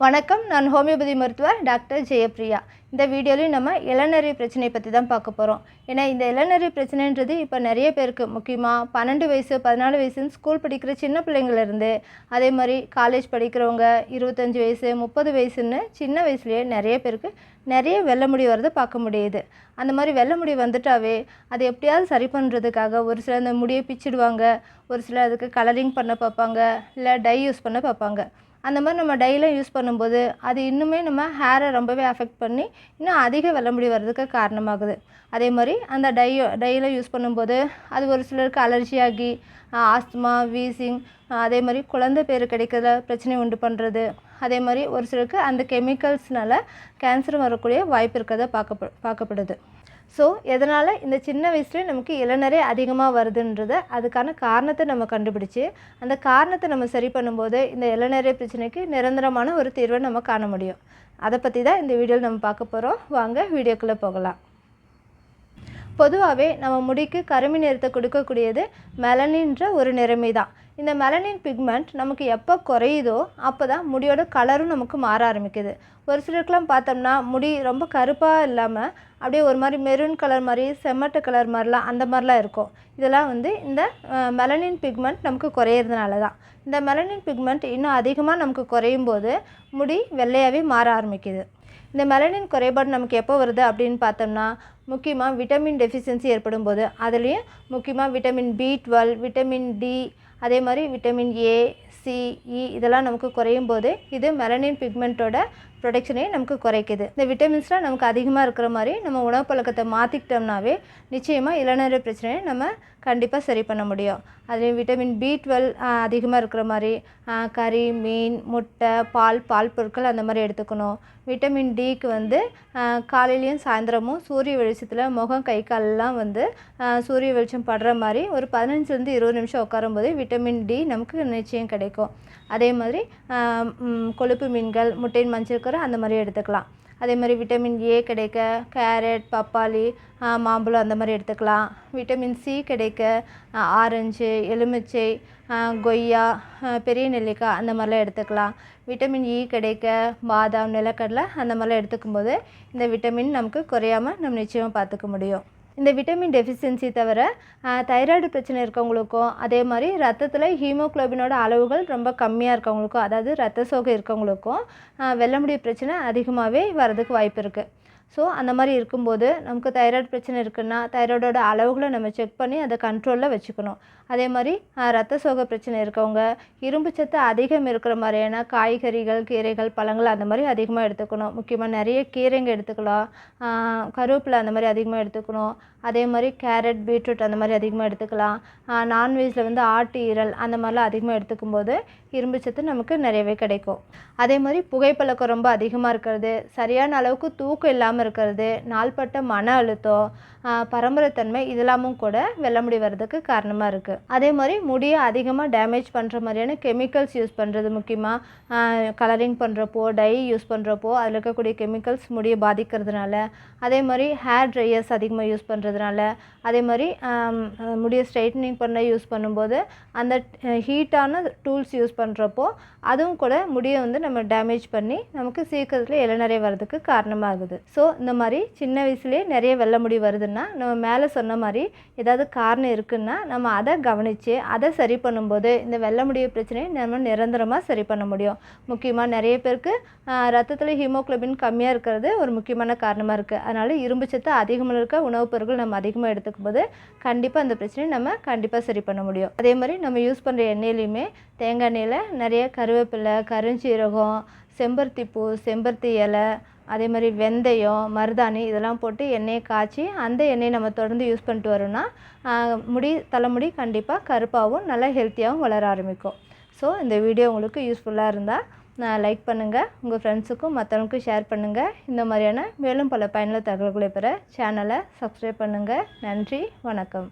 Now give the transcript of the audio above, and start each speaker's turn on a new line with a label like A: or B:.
A: வணக்கம் நான் ஹோமியோபதி மருத்துவர் டாக்டர் ஜெயப்ரியா இந்த வீடியோலையும் நம்ம இளநறி பிரச்சனை பற்றி தான் பார்க்க போகிறோம் ஏன்னா இந்த இளநறி பிரச்சனைன்றது இப்போ நிறைய பேருக்கு முக்கியமாக பன்னெண்டு வயசு பதினாலு வயசுன்னு ஸ்கூல் படிக்கிற சின்ன பிள்ளைங்கள்லேருந்து அதே மாதிரி காலேஜ் படிக்கிறவங்க இருபத்தஞ்சி வயசு முப்பது வயசுன்னு சின்ன வயசுலேயே நிறைய பேருக்கு நிறைய வெள்ள முடி வரதை பார்க்க முடியுது. அந்த மாதிரி வெள்ளை முடி வந்துட்டாவே அதை எப்படியாவது சரி பண்ணுறதுக்காக ஒரு சில அந்த முடியை பிச்சிடுவாங்க ஒரு சில அதுக்கு கலரிங் பண்ண பார்ப்பாங்க இல்லை டை யூஸ் பண்ண பார்ப்பாங்க. அந்த மாதிரி நம்ம டைலாம் யூஸ் பண்ணும்போது அது இன்னுமே நம்ம ஹேரை ரொம்பவே அஃபெக்ட் பண்ணி இன்னும் அதிக வெள்ளை முடி வர்றதுக்கு காரணமாகுது. அதே மாதிரி அந்த டையோ டைலாம் யூஸ் பண்ணும்போது அது ஒரு சிலருக்கு அலர்ஜி ஆகி ஆஸ்துமா வீசிங் அதே மாதிரி குழந்தை பேர் கிடைக்கிறத பிரச்சனை உண்டு பண்ணுறது அதே மாதிரி ஒரு சிலருக்கு அந்த கெமிக்கல்ஸ்னால கேன்சர் வரக்கூடிய வாய்ப்பு இருக்கிறத பார்க்க பார்க்கப்படுது. ஸோ எதனால் இந்த சின்ன வயசுலேயே நமக்கு இளநரை அதிகமாக வருதுன்றத அதுக்கான காரணத்தை நம்ம கண்டுபிடிச்சு அந்த காரணத்தை நம்ம சரி பண்ணும்போது இந்த இளநரை பிரச்சனைக்கு நிரந்தரமான ஒரு தீர்வை நம்ம காண முடியும். அதை பற்றி தான் இந்த வீடியோவில் நம்ம பார்க்க போகிறோம் வாங்க வீடியோக்குள்ளே போகலாம். பொதுவாகவே நம்ம முடிக்கு கருமை நிறத்தை கொடுக்கக்கூடியது மெலனின்ற ஒரு நிறமை தான். இந்த மெலனின் பிக்மெண்ட் நமக்கு எப்போ குறையுதோ அப்போ தான் முடியோட கலரும் நமக்கு மாற ஆரம்பிக்குது. ஒரு சிலருக்குலாம் பார்த்தோம்னா முடி ரொம்ப கருப்பாக இல்லாமல் அப்படியே ஒரு மாதிரி மெரூன் கலர் மாதிரி செம்மட்டு கலர் மாதிரிலாம் அந்த மாதிரிலாம் இருக்கும். இதெல்லாம் வந்து இந்த மெலனின் பிக்மெண்ட் நமக்கு குறையிறதுனால தான். இந்த மெலனின் பிக்மெண்ட் இன்னும் அதிகமாக நமக்கு குறையும் போது முடி வெள்ளையாகவே மாற ஆரம்பிக்குது. இந்த மெலனின் குறைபாடு நமக்கு எப்போ வருது அப்படின்னு பார்த்தோம்னா முக்கியமாக விட்டமின் டெஃபிஷியன்சி ஏற்படும் போது அதுலேயும் முக்கியமாக vitamin B twelve vitamin D அதே மாதிரி விட்டமின் ஏ சி இ இதெல்லாம் நமக்கு குறையும் போது இது மெலனின் பிக்மெண்ட்டோட ப்ரொடக்ஷனையும் நமக்கு குறைக்குது. இந்த விட்டமின்ஸ்லாம் நமக்கு அதிகமாக இருக்கிற மாதிரி நம்ம உணவு பழக்கத்தை மாற்றிக்கிட்டோம்னாவே நிச்சயமாக இளநரை பிரச்சனையை நம்ம கண்டிப்பாக சரி பண்ண முடியும். அதுலேயும் விட்டமின் பி டுவெல் அதிகமாக இருக்கிற மாதிரி கறி மீன் முட்டை பால் பால் பொருட்கள் அந்த மாதிரி எடுத்துக்கணும். விட்டமின் டிக்கு வந்து காலையிலையும் சாயந்தரமும் சூரிய வெளிச்சத்தில் முகம் கை காலெல்லாம் வந்து சூரிய வெளிச்சம் படுற மாதிரி ஒரு பதினஞ்சுலேருந்து இருபது நிமிஷம் உட்காரும்போது விட்டமின் டி நமக்கு நிச்சயம் கிடைக்கும். அதே மாதிரி கொழுப்பு மீன்கள் முட்டையின் மஞ்சள் கரு அந்த மாதிரி எடுத்துக்கலாம். அதே மாதிரி விட்டமின் ஏ கிடைக்க கேரட் பப்பாளி மாம்பழம் அந்த மாதிரி எடுத்துக்கலாம். விட்டமின் சி கிடைக்க ஆரஞ்சு எலுமிச்சை கொய்யா பெரிய நெல்லிக்காய் அந்த மாதிரிலாம் எடுத்துக்கலாம். விட்டமின் இ e கிடைக்க பாதாம் நிலக்கடலை அந்த மாதிரிலாம் எடுத்துக்கும் போது இந்த விட்டமின் நமக்கு குறையாமல் நம்ம நிச்சயமாக பார்த்துக்க முடியும். இந்த விட்டமின் டெஃபிஷியன்சி தவிர தைராய்டு பிரச்சனை இருக்கவங்களுக்கும் அதே மாதிரி ரத்தத்தில் ஹீமோக்ளோபினோட அளவுகள் ரொம்ப கம்மியாக இருக்கவங்களுக்கும் அதாவது ரத்த சோகை இருக்கவங்களுக்கும் வெள்ளமுடி பிரச்சனை அதிகமாகவே வரதுக்கு வாய்ப்பு இருக்குது ஸோ அந்த மாதிரி இருக்கும்போது நமக்கு தைராய்டு பிரச்சனை இருக்குன்னா தைராய்டோட அளவுகளை நம்ம செக் பண்ணி அதை கண்ட்ரோலில் வச்சுக்கணும். அதே மாதிரி ரத்த சோகை பிரச்சனை இருக்கவங்க இரும்பு சத்து அதிகம் இருக்கிற மாதிரியான காய்கறிகள் கீரைகள் பழங்கள் அந்த மாதிரி அதிகமாக எடுத்துக்கணும். முக்கியமாக நிறைய கீரைங்க எடுத்துக்கலாம். கருவேப்பிலை அந்த மாதிரி அதிகமாக எடுத்துக்கணும். அதே மாதிரி கேரட் பீட்ரூட் அந்த மாதிரி அதிகமாக எடுத்துக்கலாம். நான்வெஜ்ஜில் வந்து ஆட்டு ஈரல் அந்த மாதிரிலாம் அதிகமாக எடுத்துக்கும் போது இரும்பு சத்து நமக்கு நிறையவே கிடைக்கும். அதே மாதிரி புகைப்பழக்கம் ரொம்ப அதிகமாக இருக்கிறது. சரியான அளவுக்கு தூக்கம் இல்லாமல் இருக்கிறது நாள்பட்ட மன அழுத்தம் பரம்பரைத்தன்மை இதெல்லாமும் கூட வெள்ள முடி வர்றதுக்கு காரணமாக இருக்குது அதே மாதிரி முடியை அதிகமாக டேமேஜ் பண்ணுற மாதிரியான கெமிக்கல்ஸ் யூஸ் பண்ணுறது முக்கியமாக கலரிங் பண்ணுறப்போ டை யூஸ் பண்ணுறப்போ அதில் இருக்கக்கூடிய கெமிக்கல்ஸ் முடியை பாதிக்கிறதுனால அதே மாதிரி ஹேர் ட்ரையர்ஸ் அதிகமாக யூஸ் பண்ணுறதுனால அதே மாதிரி முடியை ஸ்ட்ரைட்னிங் பண்ண யூஸ் பண்ணும்போது அந்த ஹீட்டான டூல்ஸ் யூஸ் பண்ணுறப்போ அதுவும் கூட முடியை வந்து நம்ம டேமேஜ் பண்ணி நமக்கு சீக்கிரத்தில் இளநரை வர்றதுக்கு காரணமாகுது. ஸோ இந்த மாதிரி சின்ன வயசுலேயே நிறைய வெள்ள முடி வருதுன்னா நம்ம மேலே சொன்ன மாதிரி ஏதாவது காரணம் இருக்குன்னா நம்ம அதை கவனித்து அதை சரி பண்ணும்போது இந்த வெள்ள முடிய பிரச்சனையை நம்ம நிரந்தரமாக சரி பண்ண முடியும். முக்கியமாக நிறைய பேருக்கு ரத்தத்தில் ஹீமோக்ளோபின் கம்மியாக இருக்கிறது ஒரு முக்கியமான காரணமாக இருக்குது அதனால் இரும்பு சத்து அதிகமாக இருக்க உணவுப் பொருட்கள் நம்ம அதிகமாக எடுத்துக்கும் போது கண்டிப்பாக அந்த பிரச்சனையை நம்ம கண்டிப்பாக சரி பண்ண முடியும். அதே மாதிரி நம்ம யூஸ் பண்ணுற எண்ணெயிலையுமே தேங்காய் எண்ணெயில் நிறைய கருவேப்பிலை கருஞ்சீரகம் செம்பருத்தி பூ செம்பருத்தி இலை அதே மாதிரி வெந்தயம் மருதாணி இதெல்லாம் போட்டு எண்ணெயை காய்ச்சி அந்த எண்ணெயை நம்ம தொடர்ந்து யூஸ் பண்ணிட்டு வரோம்னா முடி தலைமுடி கண்டிப்பாக கருப்பாகவும் நல்லா ஹெல்த்தியாகவும் வளர ஆரம்பிக்கும். ஸோ இந்த வீடியோ உங்களுக்கு யூஸ்ஃபுல்லாக இருந்தால் லைக் பண்ணுங்கள் உங்கள் ஃப்ரெண்ட்ஸுக்கும் மற்றவங்களுக்கும் ஷேர் பண்ணுங்கள் இந்த மாதிரியான மேலும் பல பயனுள்ள தகவல்களை பெற சேனலை சப்ஸ்கிரைப் பண்ணுங்கள் நன்றி வணக்கம்.